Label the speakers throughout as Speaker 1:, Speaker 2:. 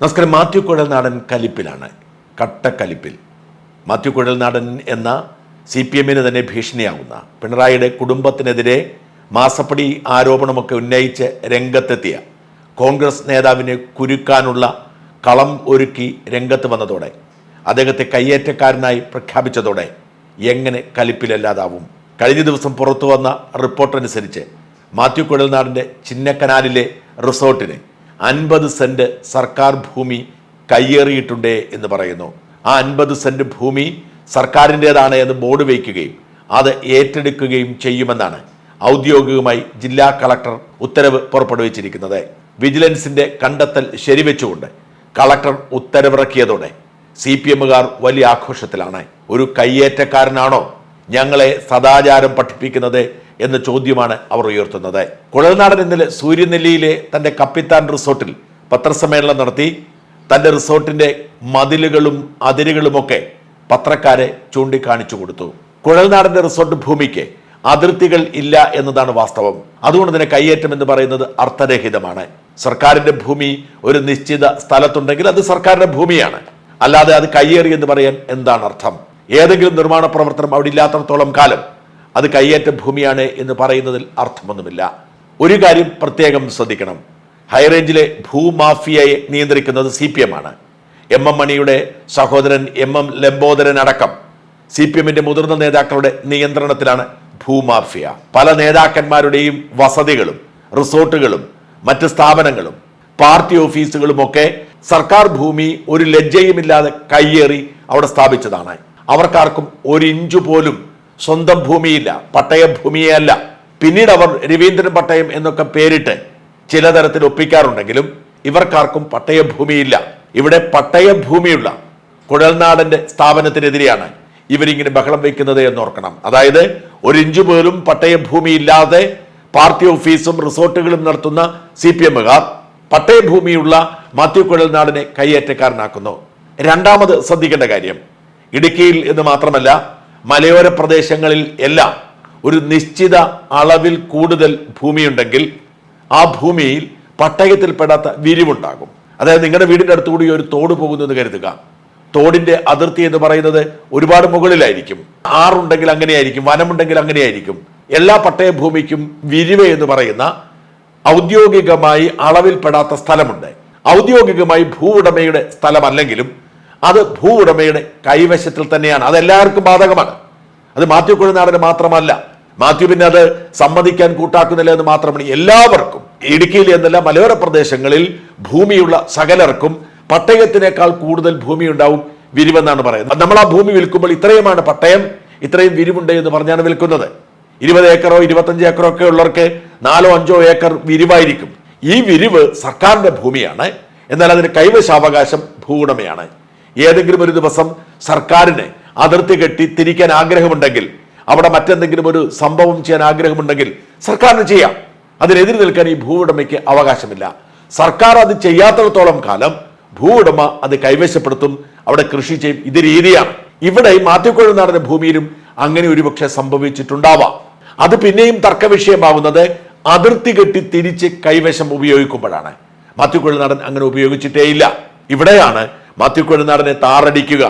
Speaker 1: നമസ്കാരം. മാത്യു കുഴൽനാടൻ കലിപ്പിലാണ്. കട്ടക്കലിപ്പിൽ. മാത്യു കുഴൽനാടൻ എന്ന C P എമ്മിന് തന്നെ ഭീഷണിയാവുന്ന പിണറായിയുടെ കുടുംബത്തിനെതിരെ മാസപ്പടി ആരോപണമൊക്കെ ഉന്നയിച്ച് രംഗത്തെത്തിയ കോൺഗ്രസ് നേതാവിനെ കുരുക്കാനുള്ള കളം ഒരുക്കി രംഗത്ത് വന്നതോടെ അദ്ദേഹത്തെ കയ്യേറ്റക്കാരനായി പ്രഖ്യാപിച്ചതോടെ എങ്ങനെ കലിപ്പിലല്ലാതാവും? കഴിഞ്ഞ ദിവസം പുറത്തു വന്ന റിപ്പോർട്ടനുസരിച്ച് മാത്യു കുഴൽനാടിന്റെ ചിന്നക്കനാലിലെ റിസോർട്ടിന് അൻപത് സെന്റ് സർക്കാർ ഭൂമി കയ്യേറിയിട്ടുണ്ട് എന്ന് പറയുന്നു. ആ അൻപത് സെന്റ് ഭൂമി സർക്കാരിന്റെതാണ് എന്ന് ബോർഡ് വയ്ക്കുകയും അത് ഏറ്റെടുക്കുകയും ചെയ്യുമെന്നാണ് ഔദ്യോഗികമായി ജില്ലാ കളക്ടർ ഉത്തരവ് പുറപ്പെടുവിച്ചിരിക്കുന്നത്. വിജിലൻസിന്റെ കണ്ടെത്തൽ ശരിവെച്ചുകൊണ്ട് കളക്ടർ ഉത്തരവിറക്കിയതോടെ സി പി എമ്മുകാർ വലിയ ആഘോഷത്തിലാണ്. ഒരു കയ്യേറ്റക്കാരനാണോ ഞങ്ങളെ സദാചാരം പഠിപ്പിക്കുന്നത് എന്ന ചോദ്യമാണ് അവർ ഉയർത്തുന്നത്. കുഴൽനാടൻ ഇന്നലെ സൂര്യനെല്ലിയിലെ തന്റെ കപ്പിത്താൻ റിസോർട്ടിൽ പത്രസമ്മേളനം നടത്തി. തന്റെ റിസോർട്ടിന്റെ മതിലുകളും അതിരുകളുമൊക്കെ പത്രക്കാരെ ചൂണ്ടിക്കാണിച്ചു കൊടുത്തു. കുഴൽനാടന്റെ റിസോർട്ട് ഭൂമിക്ക് അതിർത്തികൾ ഇല്ല എന്നതാണ് വാസ്തവം. അതുകൊണ്ട് തന്നെ കയ്യേറ്റം എന്ന് പറയുന്നത് അർത്ഥരഹിതമാണ്. സർക്കാരിന്റെ ഭൂമി ഒരു നിശ്ചിത സ്ഥലത്തുണ്ടെങ്കിൽ അത് സർക്കാരിന്റെ ഭൂമിയാണ്. അല്ലാതെ അത് കയ്യേറി എന്ന് പറയാൻ എന്താണ് അർത്ഥം? ഏതെങ്കിലും നിർമ്മാണ പ്രവർത്തനം അവിടെ ഇല്ലാത്തടത്തോളം കാലം അത് കയ്യേറ്റ ഭൂമിയാണ് എന്ന് പറയുന്നതിൽ അർത്ഥമൊന്നുമില്ല. ഒരു കാര്യം പ്രത്യേകം ശ്രദ്ധിക്കണം. ഹൈറേഞ്ചിലെ ഭൂമാഫിയയെ നിയന്ത്രിക്കുന്നത് സി പി എം ആണ് എം എം മണിയുടെ സഹോദരൻ എം എം ലംബോദരൻ അടക്കം സി പി എമ്മിന്റെ മുതിർന്ന നേതാക്കളുടെ നിയന്ത്രണത്തിലാണ് ഭൂമാഫിയ. പല നേതാക്കന്മാരുടെയും വസതികളും റിസോർട്ടുകളും മറ്റ് സ്ഥാപനങ്ങളും പാർട്ടി ഓഫീസുകളും ഒക്കെ സർക്കാർ ഭൂമി ഒരു ലജ്ജയുമില്ലാതെ കയ്യേറി അവിടെ സ്ഥാപിച്ചതാണ്. അവർക്കാർക്കും ഒരു ഇഞ്ചു പോലും സ്വന്തം ഭൂമിയില്ല പട്ടയ ഭൂമിയേ അല്ല പിന്നീട് അവർ രവീന്ദ്രൻ പട്ടയം എന്നൊക്കെ പേരിട്ട് ചില തരത്തിൽ ഒപ്പിക്കാറുണ്ടെങ്കിലും ഇവർക്കാർക്കും പട്ടയ ഭൂമിയില്ല ഇവിടെ പട്ടയ ഭൂമിയുള്ള കുഴൽനാടന്റെ സ്ഥാപനത്തിനെതിരെയാണ് ഇവരിങ്ങനെ ബഹളം വയ്ക്കുന്നത് എന്ന് ഓർക്കണം അതായത് ഒരു ഇഞ്ചു പോലും പട്ടയ ഭൂമിയില്ലാതെ പാർട്ടി ഓഫീസും റിസോർട്ടുകളും നടത്തുന്ന സി പി എമ്മുകാർ പട്ടയഭൂമിയുള്ള മാത്യു കുഴൽനാടിനെ കയ്യേറ്റക്കാരനാക്കുന്നു. രണ്ടാമത് ശ്രദ്ധിക്കേണ്ട കാര്യം ഇടുക്കിയിൽ എന്ന് മാത്രമല്ല മലയോര പ്രദേശങ്ങളിൽ എല്ലാം ഒരു നിശ്ചിത അളവിൽ കൂടുതൽ ഭൂമിയുണ്ടെങ്കിൽ ആ ഭൂമിയിൽ പട്ടയത്തിൽപ്പെടാത്ത വിരിവുണ്ടാകും. അതായത് നിങ്ങളുടെ വീടിന്റെ അടുത്തുകൂടി ഒരു തോട് പോകുന്നു എന്ന് കരുതുക. തോടിന്റെ അതിർത്തി എന്ന് പറയുന്നത് ഒരുപാട് മുകളിലായിരിക്കും. ആറുണ്ടെങ്കിൽ അങ്ങനെയായിരിക്കും വനമുണ്ടെങ്കിൽ അങ്ങനെയായിരിക്കും. എല്ലാ പട്ടയഭൂമിക്കും വിരിവ് എന്ന് പറയുന്ന ഔദ്യോഗികമായി അളവിൽപ്പെടാത്ത സ്ഥലമുണ്ട്. ഔദ്യോഗികമായി ഭൂവുടമയുടെ സ്ഥലമല്ലെങ്കിലും അത് ഭൂ ഉടമയുടെ കൈവശത്തിൽ തന്നെയാണ്. അതെല്ലാവർക്കും ബാധകമാണ്. അത് മാത്യു കുഴനാടന് മാത്രമല്ല. മാത്യു പിന്നെ അത് സമ്മതിക്കാൻ കൂട്ടാക്കുന്നില്ല എന്ന് മാത്രമാണ്. എല്ലാവർക്കും ഇടുക്കിയിൽ എന്നല്ല മലയോര പ്രദേശങ്ങളിൽ ഭൂമിയുള്ള സകലർക്കും പട്ടയത്തിനേക്കാൾ കൂടുതൽ ഭൂമി ഉണ്ടാവും വിരിവെന്നാണ് പറയുന്നത്. നമ്മൾ ആ ഭൂമി വിൽക്കുമ്പോൾ ഇത്രയുമാണ് പട്ടയം ഇത്രയും വിരിവുണ്ട് എന്ന് പറഞ്ഞാണ് വിൽക്കുന്നത്. ഇരുപത് ഏക്കറോ ഇരുപത്തഞ്ച് ഏക്കറോ ഒക്കെ ഉള്ളവർക്ക് നാലോ അഞ്ചോ ഏക്കർ വിരിവായിരിക്കും. ഈ വിരിവ് സർക്കാരിന്റെ ഭൂമിയാണ്. എന്നാൽ അതിന് കൈവശാവകാശം ഭൂവുടമയാണ്. ഏതെങ്കിലും ഒരു ദിവസം സർക്കാരിനെ അതിർത്തി കെട്ടി തിരിക്കാൻ ആഗ്രഹമുണ്ടെങ്കിൽ അവിടെ മറ്റെന്തെങ്കിലും ഒരു സംഭവം ചെയ്യാൻ ആഗ്രഹമുണ്ടെങ്കിൽ സർക്കാരിന് ചെയ്യാം. അതിനെതിരെ നിൽക്കാൻ ഈ ഭൂവുടമയ്ക്ക് അവകാശമില്ല. സർക്കാർ അത് ചെയ്യാത്തിടത്തോളം കാലം ഭൂവുടമ അത് കൈവശപ്പെടുത്തും അവിടെ കൃഷി ചെയ്യും. ഇത് രീതിയാണ്. ഇവിടെ മാത്യക്കുഴൽ നടന്ന ഭൂമിയിലും അങ്ങനെ ഒരുപക്ഷെ സംഭവിച്ചിട്ടുണ്ടാവാം. അത് പിന്നെയും തർക്ക വിഷയമാവുന്നത് അതിർത്തി കെട്ടി തിരിച്ച് കൈവശം ഉപയോഗിക്കുമ്പോഴാണ്. മാത്യുക്കുഴൽ നടൻ അങ്ങനെ ഉപയോഗിച്ചിട്ടേയില്ല. ഇവിടെയാണ് മാത്യുക്കുഴൽ നടനെ താറടിക്കുക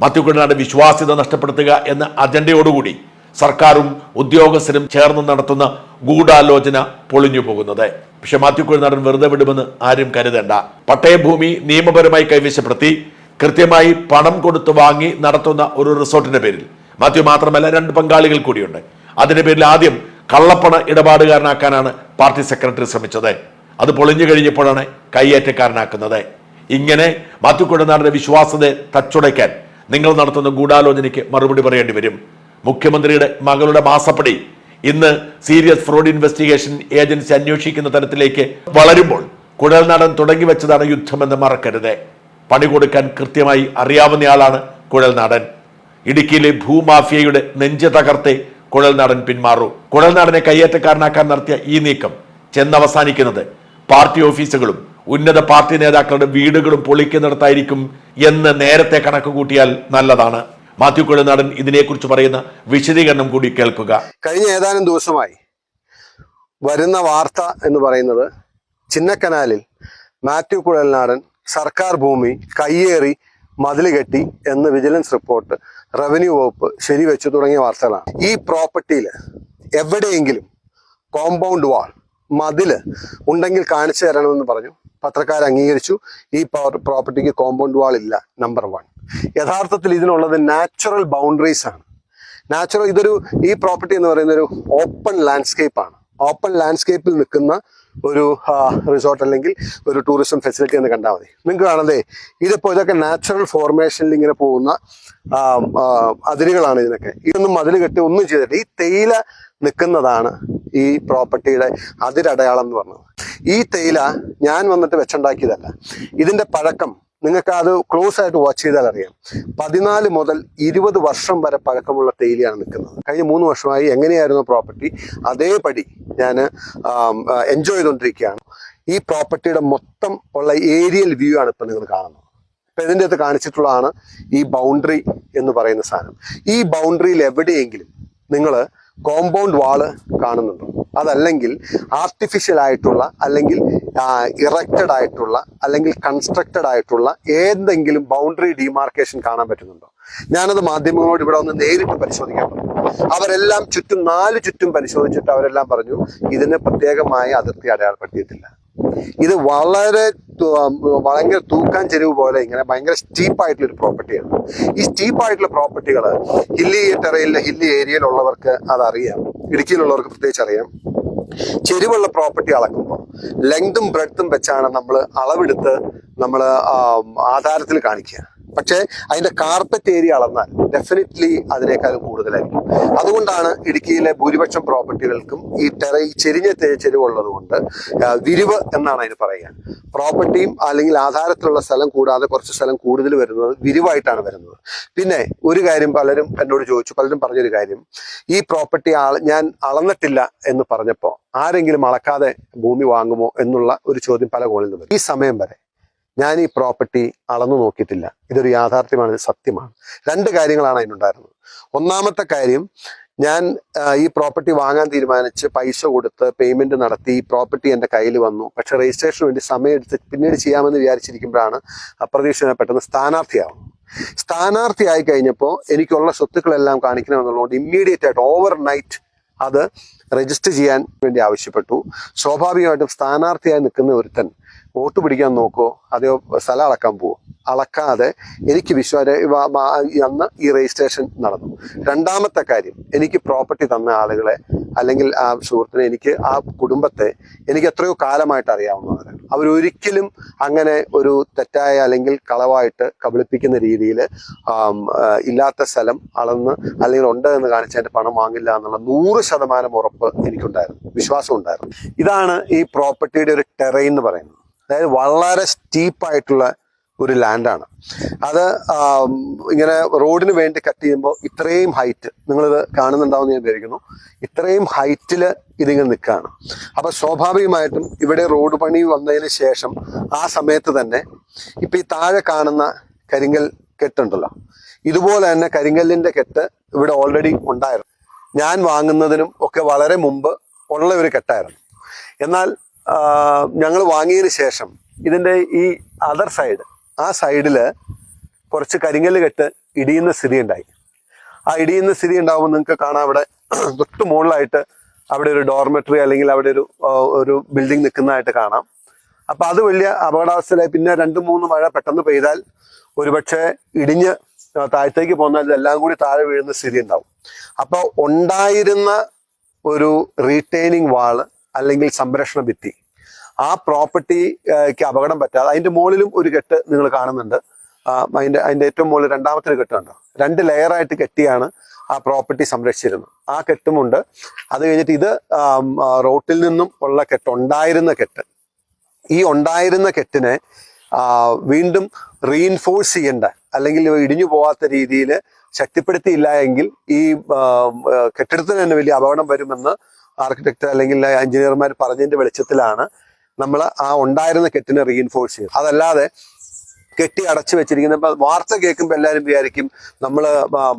Speaker 1: മാത്യു നടൻ വിശ്വാസ്യത നഷ്ടപ്പെടുത്തുക എന്ന അജണ്ടയോടുകൂടി സർക്കാരും ഉദ്യോഗസ്ഥരും ചേർന്ന് നടത്തുന്ന ഗൂഢാലോചന പൊളിഞ്ഞു പോകുന്നത്. പക്ഷെ മാത്യുക്കുഴൽ നടൻ വെറുതെ വിടുമെന്ന് ആരും കരുതേണ്ട. പട്ടയഭൂമി നിയമപരമായി കൈവശപ്പെടുത്തി കൃത്യമായി പണം കൊടുത്തു വാങ്ങി നടത്തുന്ന ഒരു റിസോർട്ടിന്റെ പേരിൽ. മാത്യു മാത്രമല്ല രണ്ട് പങ്കാളികൾ കൂടിയുണ്ട്. അതിന്റെ പേരിൽ ആദ്യം കള്ളപ്പണ ഇടപാടുകാരനാക്കാനാണ് പാർട്ടി സെക്രട്ടറി ശ്രമിച്ചത്. അത് പൊളിഞ്ഞു കഴിഞ്ഞപ്പോഴാണ് കൈയേറ്റക്കാരനാക്കുന്നത് ഇങ്ങനെ മാത്യു വിശ്വാസത്തെ തച്ചുടയ്ക്കാൻ നിങ്ങൾ നടത്തുന്ന ഗൂഢാലോചനയ്ക്ക് മറുപടി പറയേണ്ടി വരും. മുഖ്യമന്ത്രിയുടെ മകളുടെ മാസപ്പടി ഇന്ന് സീരിയസ് ഫ്രോഡ് ഇൻവെസ്റ്റിഗേഷൻ ഏജൻസി അന്വേഷിക്കുന്ന തരത്തിലേക്ക് വളരുമ്പോൾ കുഴൽനാടൻ തുടങ്ങി വെച്ചതാണ് യുദ്ധമെന്ന് മറക്കരുത്. പണി കൊടുക്കാൻ കൃത്യമായി അറിയാവുന്നയാളാണ് കുഴൽനാടൻ ഇടുക്കിയിലെ ഭൂമാഫിയയുടെ നെഞ്ച് തകർത്തെ പിന്മാറൂ. കുഴൽനാടനെ കയ്യേറ്റക്കാരനാക്കാൻ നടത്തിയ ഈ നീക്കം ചെന്നവസാനിക്കുന്നത് പാർട്ടി ഓഫീസുകളും ഉന്നത പാർട്ടി നേതാക്കളുടെ വീടുകളും പൊളിക്കുന്നിടത്തായിരിക്കും എന്ന് നേരത്തെ കണക്ക് കൂട്ടിയാൽ നല്ലതാണ്. മാത്യു കുഴൽനാടൻ ഇതിനെക്കുറിച്ച് പറയുന്ന വിശദീകരണം കൂടി കേൾക്കുക.
Speaker 2: കഴിഞ്ഞ ഏതാനും ദിവസമായി വരുന്ന വാർത്ത എന്ന് പറയുന്നത് ചിന്നക്കനാലിൽ മാത്യു കുഴൽനാടൻ സർക്കാർ ഭൂമി കയ്യേറി മതിൽ കെട്ടി എന്ന് വിജിലൻസ് റിപ്പോർട്ട് റവന്യൂ വകുപ്പ് ശരിവെച്ചു തുടങ്ങിയ വാർത്തകളാണ്. ഈ പ്രോപ്പർട്ടിയിൽ എവിടെയെങ്കിലും കോമ്പൗണ്ട് വാൾ മതിൽ ഉണ്ടെങ്കിൽ കാണിച്ചു തരണമെന്ന് പറഞ്ഞു. പത്രക്കാർ അംഗീകരിച്ചു. ഈ പ്രോപ്പർട്ടിക്ക് കോമ്പൗണ്ട് വാൾ ഇല്ല നമ്പർ വൺ യഥാർത്ഥത്തിൽ ഇതിനുള്ളത് നാച്ചുറൽ ബൗണ്ടറീസ് ആണ്. നാച്ചുറൽ ഇതൊരു ഈ പ്രോപ്പർട്ടി എന്ന് പറയുന്ന ഒരു ഓപ്പൺ ലാൻഡ്സ്കേപ്പ് ആണ്. ഓപ്പൺ ലാൻഡ്സ്കേപ്പിൽ നിൽക്കുന്ന ഒരു റിസോർട്ട് അല്ലെങ്കിൽ ഒരു ടൂറിസം ഫെസിലിറ്റി എന്ന് കണ്ടാൽ മതി. നിങ്ങൾക്ക് കാണതേ ഇതിപ്പോൾ ഇതൊക്കെ നാച്ചുറൽ ഫോർമേഷനിൽ ഇങ്ങനെ പോകുന്ന അതിരുകളാണ് ഇതിനൊക്കെ. ഇതൊന്നും മതിൽ കെട്ടി ഒന്നും ചെയ്തിട്ട് ഈ തേയില നിൽക്കുന്നതാണ് ഈ പ്രോപ്പർട്ടിയുടെ അതിരടയാളം എന്ന് പറഞ്ഞത്. ഈ തേയില ഞാൻ വന്നിട്ട് വെച്ചുണ്ടാക്കിയതല്ല. ഇതിന്റെ പഴക്കം നിങ്ങൾക്ക് അത് ക്ലോസ് ആയിട്ട് വാച്ച് ചെയ്താൽ അറിയാം. പതിനാല് മുതൽ ഇരുപത് വർഷം വരെ പഴക്കമുള്ള തേയിലയാണ് നിൽക്കുന്നത്. കഴിഞ്ഞ മൂന്ന് വർഷമായി എങ്ങനെയായിരുന്നു പ്രോപ്പർട്ടി അതേപടി ഞാൻ എൻജോയ് ചെയ്തുകൊണ്ടിരിക്കുകയാണ്. ഈ പ്രോപ്പർട്ടിയുടെ മൊത്തം ഉള്ള ഏരിയൽ വ്യൂ ആണ് ഇപ്പം നിങ്ങൾ കാണുന്നത്. ഇപ്പം ഇതിന്റെ അകത്ത് കാണിച്ചിട്ടുള്ളതാണ് ഈ ബൗണ്ടറി എന്ന് പറയുന്ന സാധനം. ഈ ബൗണ്ടറിയിൽ എവിടെയെങ്കിലും നിങ്ങൾ കോമ്പൗണ്ട് വാൾ കാണുന്നുണ്ട്. അതല്ലെങ്കിൽ ആർട്ടിഫിഷ്യൽ ആയിട്ടുള്ള അല്ലെങ്കിൽ ഇറക്റ്റഡ് ആയിട്ടുള്ള അല്ലെങ്കിൽ കൺസ്ട്രക്റ്റഡ് ആയിട്ടുള്ള ഏതെങ്കിലും ബൗണ്ടറി ഡിമാർക്കേഷൻ കാണാൻ പറ്റുന്നുണ്ടോ? ഞാനത് മാധ്യമങ്ങളോട് ഇവിടെ ഒന്ന് നേരിട്ട് പരിശോധിക്കാൻ പറഞ്ഞു. അവരെല്ലാം ചുറ്റും നാല് ചുറ്റും പരിശോധിച്ചിട്ട് അവരെല്ലാം പറഞ്ഞു ഇതിന് പ്രത്യേകമായി അതിർത്തി അടയാളപ്പെടുത്തിയിട്ടില്ല. ഇത് വളരെ ഭയങ്കര തൂക്കാൻ ചെരുവ് പോലെ ഇങ്ങനെ ഭയങ്കര സ്റ്റീപ്പ് ആയിട്ടുള്ള ഒരു പ്രോപ്പർട്ടിയാണ്. ഈ സ്റ്റീപ്പായിട്ടുള്ള പ്രോപ്പർട്ടികൾ ഹില്ലി ടെറയിൽ ഹില്ലി ഏരിയയിലുള്ളവർക്ക് അതറിയാം. ഇടുക്കിയിലുള്ളവർക്ക് പ്രത്യേകിച്ച് അറിയാം. ചെരുവുള്ള പ്രോപ്പർട്ടി അളക്കുമ്പോൾ ലെങ്തും ബ്രെഡ്ത്തും വെച്ചാണ് നമ്മൾ അളവെടുത്ത് നമ്മൾ ആധാരത്തിൽ കാണിക്കുക. പക്ഷേ അതിന്റെ കാർപ്പറ്റ് ഏരിയ അളന്നാൽ ഡെഫിനറ്റ്ലി അതിനേക്കാളും കൂടുതലായിരിക്കും. അതുകൊണ്ടാണ് ഇടുക്കിയിലെ ഭൂരിപക്ഷം പ്രോപ്പർട്ടികൾക്കും ഈ ടെറ ഈ ചെരിഞ്ഞ ചെരിവുള്ളത് കൊണ്ട് വിരിവ് എന്നാണ് അതിന് പറയുക. പ്രോപ്പർട്ടിയും അല്ലെങ്കിൽ ആധാരത്തിലുള്ള സ്ഥലം കൂടാതെ കുറച്ച് സ്ഥലം കൂടുതൽ വരുന്നത് വിരിവായിട്ടാണ് വരുന്നത്. പിന്നെ ഒരു കാര്യം പലരും എന്നോട് ചോദിച്ചു പലരും പറഞ്ഞൊരു കാര്യം. ഈ പ്രോപ്പർട്ടി ഞാൻ അളന്നിട്ടില്ല എന്ന് പറഞ്ഞപ്പോൾ ആരെങ്കിലും അളക്കാതെ ഭൂമി വാങ്ങുമോ എന്നുള്ള ഒരു ചോദ്യം പല കോണിൽ നിന്ന്. ഈ സമയം വരെ ഞാൻ ഈ പ്രോപ്പർട്ടി അളന്നു നോക്കിയിട്ടില്ല. ഇതൊരു യാഥാർത്ഥ്യമാണ് ഇത് സത്യമാണ്. രണ്ട് കാര്യങ്ങളാണ് അതിനുണ്ടായിരുന്നത്. ഒന്നാമത്തെ കാര്യം ഞാൻ ഈ പ്രോപ്പർട്ടി വാങ്ങാൻ തീരുമാനിച്ച് പൈസ കൊടുത്ത് പേയ്മെന്റ് നടത്തി ഈ പ്രോപ്പർട്ടി എന്റെ കയ്യിൽ വന്നു. പക്ഷെ രജിസ്ട്രേഷന് വേണ്ടി സമയമെടുത്ത് പിന്നീട് ചെയ്യാമെന്ന് വിചാരിച്ചിരിക്കുമ്പോഴാണ് അപ്രതീക്ഷിതമായി പെട്ടെന്ന് സ്ഥാനാർത്ഥിയാവുന്നത്. സ്ഥാനാർത്ഥിയായി കഴിഞ്ഞപ്പോൾ എനിക്കുള്ള സ്വത്തുക്കളെല്ലാം കാണിക്കണമെന്നുള്ളതുകൊണ്ട് ഇമ്മീഡിയറ്റ് ആയിട്ട് ഓവർ നൈറ്റ് അത് രജിസ്റ്റർ ചെയ്യാൻ വേണ്ടി ആവശ്യപ്പെട്ടു. സ്വാഭാവികമായിട്ടും സ്ഥാനാർത്ഥിയായി നിൽക്കുന്ന ഒരുത്തൻ വോട്ട് പിടിക്കാൻ നോക്കുമോ അതെയോ സ്ഥലം അളക്കാൻ പോവോ? അളക്കാതെ എനിക്ക് വിശ്വാസ അന്ന് ഈ രജിസ്ട്രേഷൻ നടന്നു. രണ്ടാമത്തെ കാര്യം എനിക്ക് പ്രോപ്പർട്ടി തന്ന ആളുകളെ അല്ലെങ്കിൽ ആ സുഹൃത്തിനെ എനിക്ക് ആ കുടുംബത്തെ എനിക്ക് എത്രയോ കാലമായിട്ട് അറിയാവുന്നവരാണ്. അവരൊരിക്കലും അങ്ങനെ ഒരു തെറ്റായ അല്ലെങ്കിൽ കളവായിട്ട് കബളിപ്പിക്കുന്ന രീതിയിൽ ഇല്ലാത്ത സ്ഥലം അളന്ന് അല്ലെങ്കിൽ ഉണ്ട് എന്ന് കാണിച്ച് എന്റെ പണം വാങ്ങില്ല എന്നുള്ള നൂറ് ശതമാനം ഉറപ്പ് എനിക്കുണ്ടായിരുന്നു. വിശ്വാസം ഉണ്ടായിരുന്നു. ഇതാണ് ഈ പ്രോപ്പർട്ടിയുടെ ഒരു ടെറൈൻ എന്ന് പറയുന്നത്. അതായത് വളരെ സ്റ്റീപ്പായിട്ടുള്ള ഒരു ലാൻഡാണ് അത് ഇങ്ങനെ റോഡിന് വേണ്ടി കട്ട് ചെയ്യുമ്പോൾ ഇത്രയും ഹൈറ്റ് നിങ്ങളിത് കാണുന്നുണ്ടാവും ഞാൻ വിചാരിക്കുന്നു. ഇത്രയും ഹൈറ്റിൽ ഇതിങ്ങനെ നിൽക്കുകയാണ്. അപ്പോൾ സ്വാഭാവികമായിട്ടും ഇവിടെ റോഡ് പണി വന്നതിന് ശേഷം ആ സമയത്ത് തന്നെ ഇപ്പം ഈ താഴെ കാണുന്ന കരിങ്കൽ കെട്ടുണ്ടല്ലോ. ഇതുപോലെ തന്നെ കരിങ്കല്ലിന്റെ കെട്ട് ഇവിടെ ഓൾറെഡി ഉണ്ടായിരുന്നു. ഞാൻ വാങ്ങുന്നതിനും ഒക്കെ വളരെ മുമ്പ് ഉള്ള ഒരു കെട്ടായിരുന്നു. എന്നാൽ ഞങ്ങൾ വാങ്ങിയതിന് ശേഷം ഇതിന്റെ ഈ അതർ സൈഡ് ആ സൈഡിൽ കുറച്ച് കരിങ്കല്ല് കെട്ട് ഇടിയുന്ന സ്ഥിതി ഉണ്ടായി. ആ ഇടിയുന്ന സ്ഥിതി ഉണ്ടാകുമ്പോൾ നിങ്ങൾക്ക് കാണാം അവിടെ തൊട്ട് മുകളിലായിട്ട് അവിടെ ഒരു ഡോർമെട്രി അല്ലെങ്കിൽ അവിടെ ഒരു ഒരു ബിൽഡിംഗ് നിൽക്കുന്നതായിട്ട് കാണാം. അപ്പം അത് വലിയ അപകടാവസ്ഥയിലായി. പിന്നെ രണ്ട് മൂന്ന് മഴ പെട്ടെന്ന് പെയ്താൽ ഒരുപക്ഷെ ഇടിഞ്ഞ് താഴത്തേക്ക് പോന്നാൽ ഇതെല്ലാം കൂടി താഴെ വീഴുന്ന സ്ഥിതി ഉണ്ടാവും. അപ്പോൾ ഉണ്ടായിരുന്ന ഒരു റീറ്റെയിനിങ് വാൾ അല്ലെങ്കിൽ സംരക്ഷണ ഭിത്തി ആ പ്രോപ്പർട്ടിക്ക് അപകടം പറ്റാതെ അതിന്റെ മുകളിലും ഒരു കെട്ട് നിങ്ങൾ കാണുന്നുണ്ട്. അതിന്റെ അതിന്റെ ഏറ്റവും മുകളിൽ രണ്ടാമത്തെ ഒരു കെട്ടുണ്ട് രണ്ട് ലെയറായിട്ട് കെട്ടിയാണ് ആ പ്രോപ്പർട്ടി സംരക്ഷിച്ചിരുന്നത്. ആ കെട്ടുമുണ്ട് അത് കഴിഞ്ഞിട്ട് ഇത് റോട്ടിൽ നിന്നും ഉള്ള കെട്ട് ഉണ്ടായിരുന്ന കെട്ട്. ഈ ഉണ്ടായിരുന്ന കെട്ടിനെ വീണ്ടും റീഇൻഫോഴ്സ് ചെയ്യേണ്ട അല്ലെങ്കിൽ ഇടിഞ്ഞു പോവാത്ത രീതിയിൽ ശക്തിപ്പെടുത്തിയില്ല എങ്കിൽ ഈ കെട്ടിടത്തിന് തന്നെ വലിയ അപകടം വരുമെന്ന് ആർക്കിടെക്ട് അല്ലെങ്കിൽ എഞ്ചിനീയർമാർ പറഞ്ഞതിന്റെ വെളിച്ചത്തിലാണ് നമ്മൾ ആ ഉണ്ടായിരുന്ന കെട്ടിനെ റീഇൻഫോഴ്സ് ചെയ്യും അതല്ലാതെ കെട്ടി അടച്ചു വെച്ചിരിക്കുന്ന ഇപ്പം വാർത്ത കേൾക്കുമ്പോൾ എല്ലാവരും വിചാരിക്കും നമ്മൾ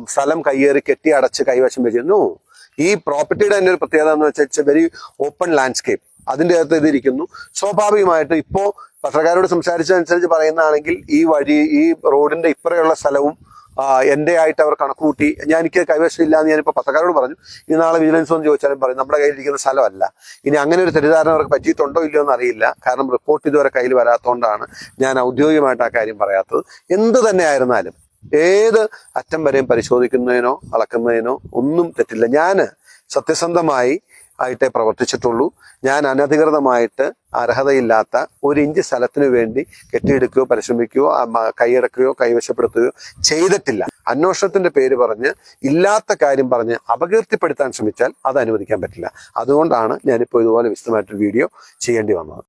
Speaker 2: സ്ഥലം കയ്യേറി കെട്ടി അടച്ച് കൈവശം വെച്ചിരുന്നു ഈ പ്രോപ്പർട്ടിയുടെ തന്നെ ഒരു പ്രത്യേകത എന്ന് വെച്ചാൽ വെരി ഓപ്പൺ ലാൻഡ്സ്കേപ്പ് അതിന്റെ അകത്ത് ഇതിരിക്കുന്നു സ്വാഭാവികമായിട്ട് ഇപ്പോൾ പത്രക്കാരോട് സംസാരിച്ചതനുസരിച്ച് പറയുന്നതാണെങ്കിൽ ഈ വഴി ഈ റോഡിന്റെ ഇപ്പറയുള്ള സ്ഥലവും എന്റെ ആയിട്ട് അവർ കണക്കുകൂട്ടി ഞാൻ എനിക്ക് കൈവശം ഇല്ല എന്ന് ഞാനിപ്പോൾ പത്രക്കാരോട് പറഞ്ഞു. ഇനി നാളെ വിജിലൻസ് ഒന്ന് ചോദിച്ചാലും പറയും നമ്മുടെ കയ്യിലിരിക്കുന്ന സ്ഥലമല്ല. ഇനി അങ്ങനെ ഒരു തെറ്റിദ്ധാരണ അവർക്ക് പറ്റിയിട്ടുണ്ടോ ഇല്ലയോ എന്ന് അറിയില്ല. കാരണം റിപ്പോർട്ട് ഇതുവരെ കയ്യിൽ വരാത്തതുകൊണ്ടാണ് ഞാൻ ഔദ്യോഗികമായിട്ട് ആ കാര്യം പറയാത്തത്. എന്ത് തന്നെ ആയിരുന്നാലും ഏത് അറ്റം വരെയും പരിശോധിക്കുന്നതിനോ അളക്കുന്നതിനോ ഒന്നും തെറ്റില്ല. ഞാൻ സത്യസന്ധമായി ആയിട്ടേ പ്രവർത്തിച്ചിട്ടുള്ളൂ. ഞാൻ അനധികൃതമായിട്ട് അർഹതയില്ലാത്ത ഒരു ഇഞ്ച് സ്ഥലത്തിന് വേണ്ടി കെട്ടിയെടുക്കുകയോ പരിശ്രമിക്കുകയോ കൈയടക്കുകയോ കൈവശപ്പെടുത്തുകയോ ചെയ്തിട്ടില്ല. അന്വേഷണത്തിന്റെ പേര് പറഞ്ഞ് ഇല്ലാത്ത കാര്യം പറഞ്ഞ് അപകീർത്തിപ്പെടുത്താൻ ശ്രമിച്ചാൽ അത് അനുവദിക്കാൻ പറ്റില്ല. അതുകൊണ്ടാണ് ഞാനിപ്പോൾ ഇതുപോലെ വിശദമായിട്ടൊരു വീഡിയോ ചെയ്യേണ്ടി വന്നത്.